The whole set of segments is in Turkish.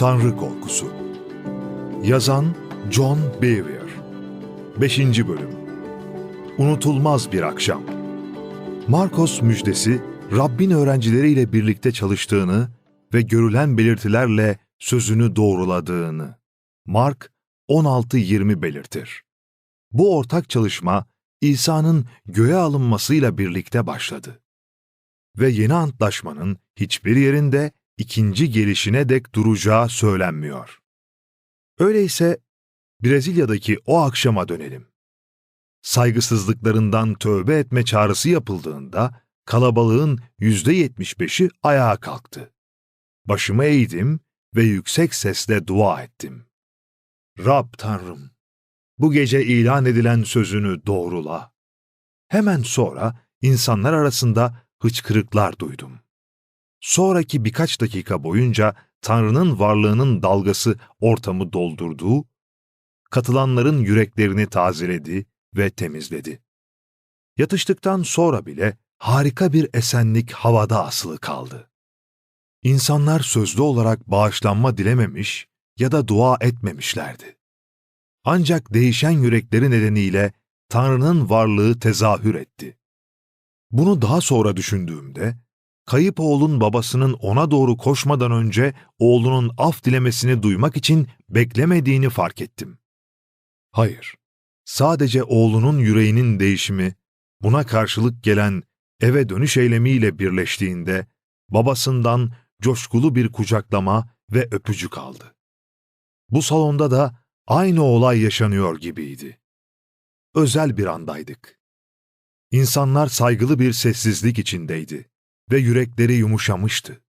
Tanrı Korkusu Yazan John Bevere 5. Bölüm Unutulmaz Bir Akşam Marcos müjdesi, Rabbin öğrencileriyle birlikte çalıştığını ve görülen belirtilerle sözünü doğruladığını. Mark 16-20 belirtir. Bu ortak çalışma, İsa'nın göğe alınmasıyla birlikte başladı. Ve yeni antlaşmanın hiçbir yerinde ikinci gelişine dek duracağı söylenmiyor. Öyleyse Brezilya'daki o akşama dönelim. Saygısızlıklarından tövbe etme çağrısı yapıldığında kalabalığın yüzde yetmiş beşi ayağa kalktı. Başımı eğdim ve yüksek sesle dua ettim. Rab Tanrım, bu gece ilan edilen sözünü doğrula. Hemen sonra insanlar arasında hıçkırıklar duydum. Sonraki birkaç dakika boyunca Tanrı'nın varlığının dalgası ortamı doldurdu, katılanların yüreklerini tazeledi ve temizledi. Yatıştıktan sonra bile harika bir esenlik havada asılı kaldı. İnsanlar sözlü olarak bağışlanma dilememiş ya da dua etmemişlerdi. Ancak değişen yürekleri nedeniyle Tanrı'nın varlığı tezahür etti. Bunu daha sonra düşündüğümde, kayıp oğlun babasının ona doğru koşmadan önce oğlunun af dilemesini duymak için beklemediğini fark ettim. Hayır, sadece oğlunun yüreğinin değişimi, buna karşılık gelen eve dönüş eylemiyle birleştiğinde, babasından coşkulu bir kucaklama ve öpücük aldı. Bu salonda da aynı olay yaşanıyor gibiydi. Özel bir andaydık. İnsanlar saygılı bir sessizlik içindeydi ve yürekleri yumuşamıştı.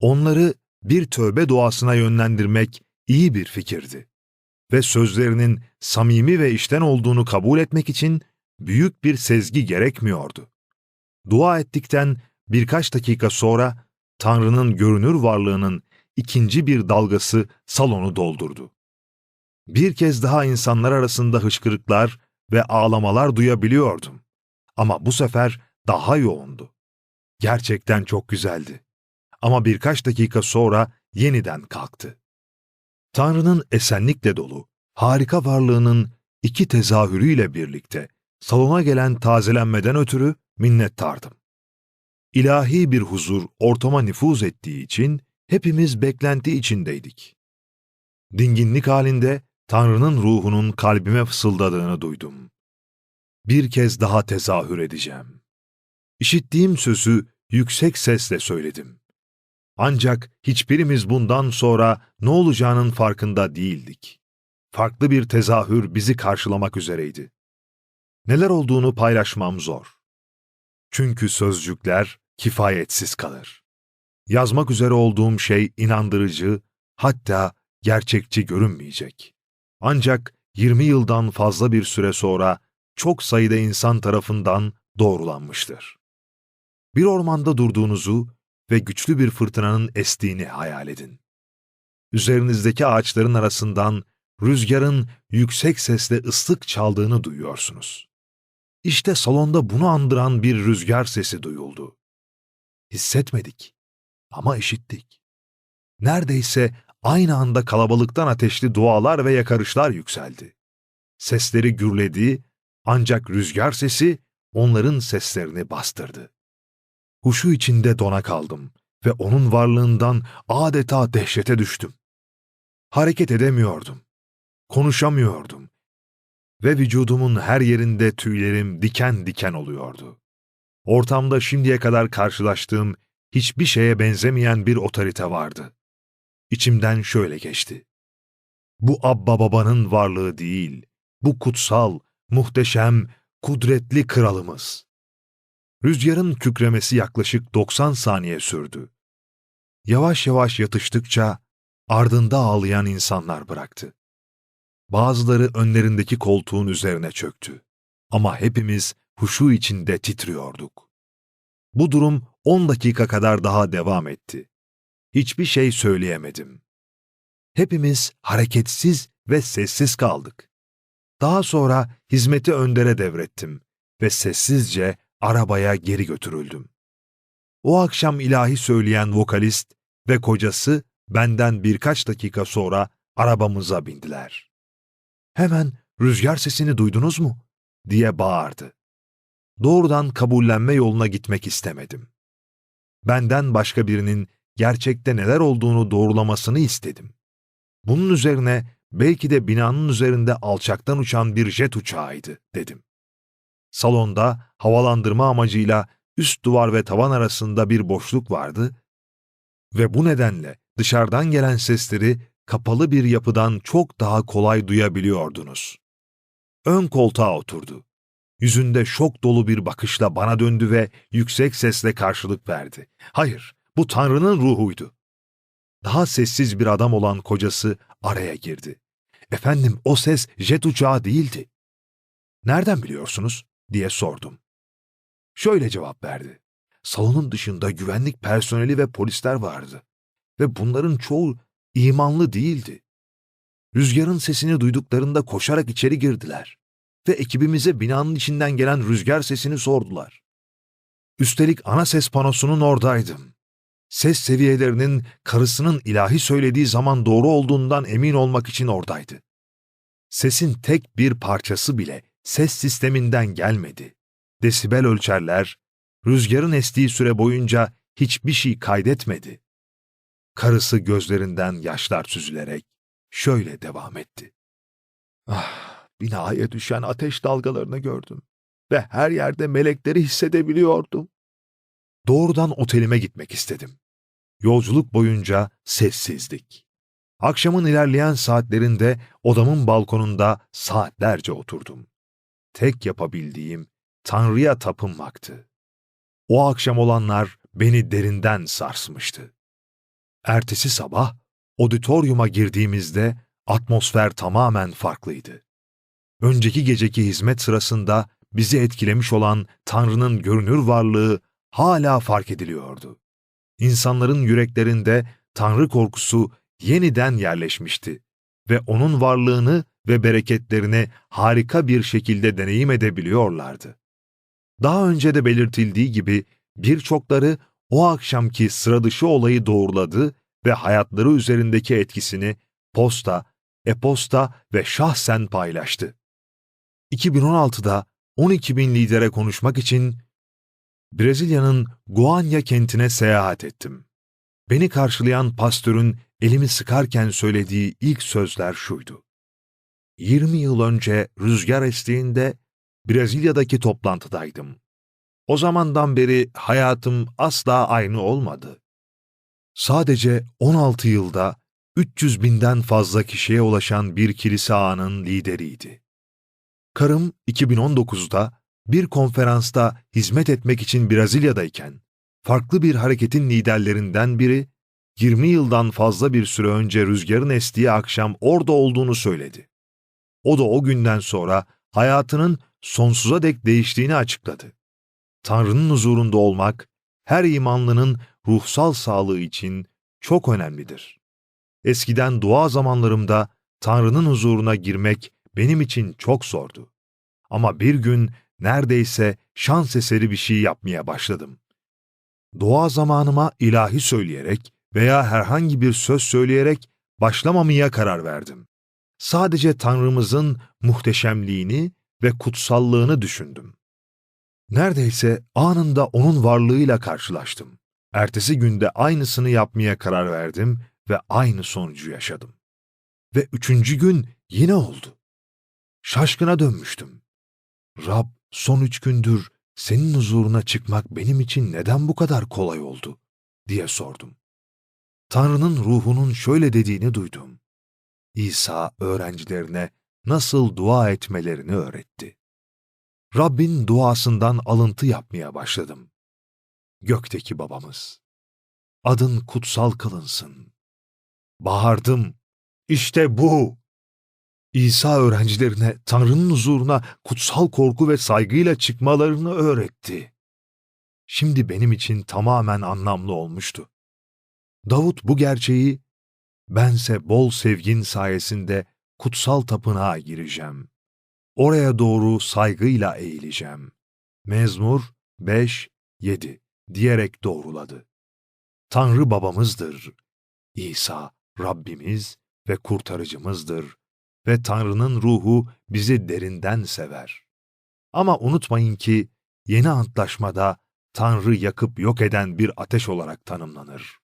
Onları bir tövbe duasına yönlendirmek iyi bir fikirdi. Ve sözlerinin samimi ve işten olduğunu kabul etmek için büyük bir sezgi gerekmiyordu. Dua ettikten birkaç dakika sonra Tanrı'nın görünür varlığının ikinci bir dalgası salonu doldurdu. Bir kez daha insanlar arasında hışkırıklar ve ağlamalar duyabiliyordum. Ama bu sefer daha yoğundu. Gerçekten çok güzeldi. Ama birkaç dakika sonra yeniden kalktı. Tanrı'nın esenlikle dolu, harika varlığının iki tezahürüyle birlikte salona gelen tazelenmeden ötürü minnettardım. İlahi bir huzur ortama nüfuz ettiği için hepimiz beklenti içindeydik. Dinginlik halinde Tanrı'nın ruhunun kalbime fısıldadığını duydum. Bir kez daha tezahür edeceğim. İşittiğim sözü yüksek sesle söyledim. Ancak hiçbirimiz bundan sonra ne olacağının farkında değildik. Farklı bir tezahür bizi karşılamak üzereydi. Neler olduğunu paylaşmam zor. Çünkü sözcükler kifayetsiz kalır. Yazmak üzere olduğum şey inandırıcı, hatta gerçekçi görünmeyecek. Ancak 20 yıldan fazla bir süre sonra çok sayıda insan tarafından doğrulanmıştır. Bir ormanda durduğunuzu ve güçlü bir fırtınanın estiğini hayal edin. Üzerinizdeki ağaçların arasından rüzgarın yüksek sesle ıslık çaldığını duyuyorsunuz. İşte salonda bunu andıran bir rüzgar sesi duyuldu. Hissetmedik ama işittik. Neredeyse aynı anda kalabalıktan ateşli dualar ve yakarışlar yükseldi. Sesleri gürledi ancak rüzgar sesi onların seslerini bastırdı. Huşu içinde dona kaldım ve onun varlığından adeta dehşete düştüm. Hareket edemiyordum. Konuşamıyordum. Ve vücudumun her yerinde tüylerim diken diken oluyordu. Ortamda şimdiye kadar karşılaştığım hiçbir şeye benzemeyen bir otorite vardı. İçimden şöyle geçti. Bu Abba babanın varlığı değil, bu kutsal, muhteşem, kudretli kralımız. Rüzgarın kükremesi yaklaşık 90 saniye sürdü. Yavaş yavaş yatıştıkça ardında ağlayan insanlar bıraktı. Bazıları önlerindeki koltuğun üzerine çöktü. Ama hepimiz huşu içinde titriyorduk. Bu durum 10 dakika kadar daha devam etti. Hiçbir şey söyleyemedim. Hepimiz hareketsiz ve sessiz kaldık. Daha sonra hizmeti öndere devrettim ve sessizce arabaya geri götürüldüm. O akşam ilahi söyleyen vokalist ve kocası benden birkaç dakika sonra arabamıza bindiler. Hemen rüzgar sesini duydunuz mu? diye bağırdı. Doğrudan kabullenme yoluna gitmek istemedim. Benden başka birinin gerçekte neler olduğunu doğrulamasını istedim. Bunun üzerine belki de binanın üzerinde alçaktan uçan bir jet uçağıydı dedim. Salonda havalandırma amacıyla üst duvar ve tavan arasında bir boşluk vardı ve bu nedenle dışarıdan gelen sesleri kapalı bir yapıdan çok daha kolay duyabiliyordunuz. Ön koltuğa oturdu. Yüzünde şok dolu bir bakışla bana döndü ve yüksek sesle karşılık verdi. Hayır, bu Tanrı'nın ruhuydu. Daha sessiz bir adam olan kocası araya girdi. Efendim o ses jet uçağı değildi. Nereden biliyorsunuz? Diye sordum. Şöyle cevap verdi. Salonun dışında güvenlik personeli ve polisler vardı. Ve bunların çoğu imanlı değildi. Rüzgarın sesini duyduklarında koşarak içeri girdiler ve ekibimize binanın içinden gelen rüzgar sesini sordular. Üstelik ana ses panosunun oradaydım. Ses seviyelerinin karısının ilahi söylediği zaman doğru olduğundan emin olmak için oradaydı. Sesin tek bir parçası bile ses sisteminden gelmedi. Desibel ölçerler, rüzgarın estiği süre boyunca hiçbir şey kaydetmedi. Karısı gözlerinden yaşlar süzülerek şöyle devam etti. Ah, binaya düşen ateş dalgalarını gördüm ve her yerde melekleri hissedebiliyordum. Doğrudan otelime gitmek istedim. Yolculuk boyunca sessizlik. Akşamın ilerleyen saatlerinde odamın balkonunda saatlerce oturdum. Tek yapabildiğim Tanrı'ya tapınmaktı. O akşam olanlar beni derinden sarsmıştı. Ertesi sabah auditoriuma girdiğimizde atmosfer tamamen farklıydı. Önceki geceki hizmet sırasında bizi etkilemiş olan Tanrı'nın görünür varlığı hala fark ediliyordu. İnsanların yüreklerinde Tanrı korkusu yeniden yerleşmişti ve onun varlığını ve bereketlerini harika bir şekilde deneyim edebiliyorlardı. Daha önce de belirtildiği gibi birçokları o akşamki sıradışı olayı doğruladı ve hayatları üzerindeki etkisini posta, e-posta ve şahsen paylaştı. 2016'da 12 bin lidere konuşmak için Brezilya'nın Guanya kentine seyahat ettim. Beni karşılayan pastörün elimi sıkarken söylediği ilk sözler şuydu. 20 yıl önce rüzgar estiğinde Brezilya'daki toplantıdaydım. O zamandan beri hayatım asla aynı olmadı. Sadece 16 yılda 300 binden fazla kişiye ulaşan bir kilise ağının lideriydi. Karım 2019'da bir konferansta hizmet etmek için Brezilya'dayken, farklı bir hareketin liderlerinden biri, 20 yıldan fazla bir süre önce rüzgarın estiği akşam orada olduğunu söyledi. O da o günden sonra hayatının sonsuza dek değiştiğini açıkladı. Tanrı'nın huzurunda olmak, her imanlının ruhsal sağlığı için çok önemlidir. Eskiden dua zamanlarımda Tanrı'nın huzuruna girmek benim için çok zordu. Ama bir gün neredeyse şans eseri bir şey yapmaya başladım. Dua zamanıma ilahi söyleyerek veya herhangi bir söz söyleyerek başlamamaya karar verdim. Sadece Tanrımızın muhteşemliğini ve kutsallığını düşündüm. Neredeyse anında onun varlığıyla karşılaştım. Ertesi günde aynısını yapmaya karar verdim ve aynı sonucu yaşadım. Ve üçüncü gün yine oldu. Şaşkına dönmüştüm. Rab son üç gündür senin huzuruna çıkmak benim için neden bu kadar kolay oldu? diye sordum. Tanrı'nın ruhunun şöyle dediğini duydum. İsa öğrencilerine nasıl dua etmelerini öğretti. Rabbin duasından alıntı yapmaya başladım. Gökteki babamız, adın kutsal kılınsın. Bağırdım, işte bu. İsa öğrencilerine Tanrı'nın huzuruna kutsal korku ve saygıyla çıkmalarını öğretti. Şimdi benim için tamamen anlamlı olmuştu. Davut bu gerçeği, bense bol sevgin sayesinde kutsal tapınağa gireceğim. Oraya doğru saygıyla eğileceğim. Mezmur 5, 7 diyerek doğruladı. Tanrı babamızdır. İsa Rabbimiz ve kurtarıcımızdır ve Tanrı'nın ruhu bizi derinden sever. Ama unutmayın ki yeni antlaşmada Tanrı yakıp yok eden bir ateş olarak tanımlanır.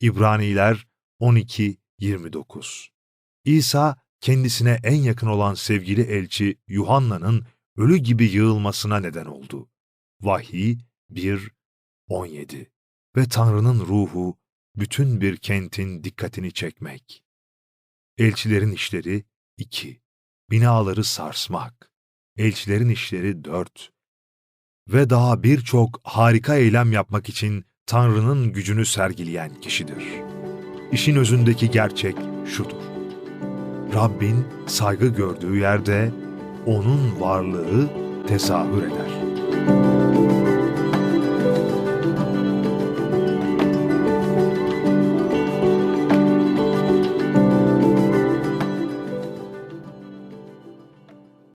İbraniler 12-29 İsa kendisine en yakın olan sevgili elçi Yuhanna'nın ölü gibi yığılmasına neden oldu. Vahiy 1-17 Ve Tanrı'nın ruhu bütün bir kentin dikkatini çekmek. Elçilerin işleri 2. Binaları sarsmak. Elçilerin işleri 4. Ve daha birçok harika eylem yapmak için Tanrı'nın gücünü sergileyen kişidir. İşin özündeki gerçek şudur. Rabbin saygı gördüğü yerde onun varlığı tezahür eder.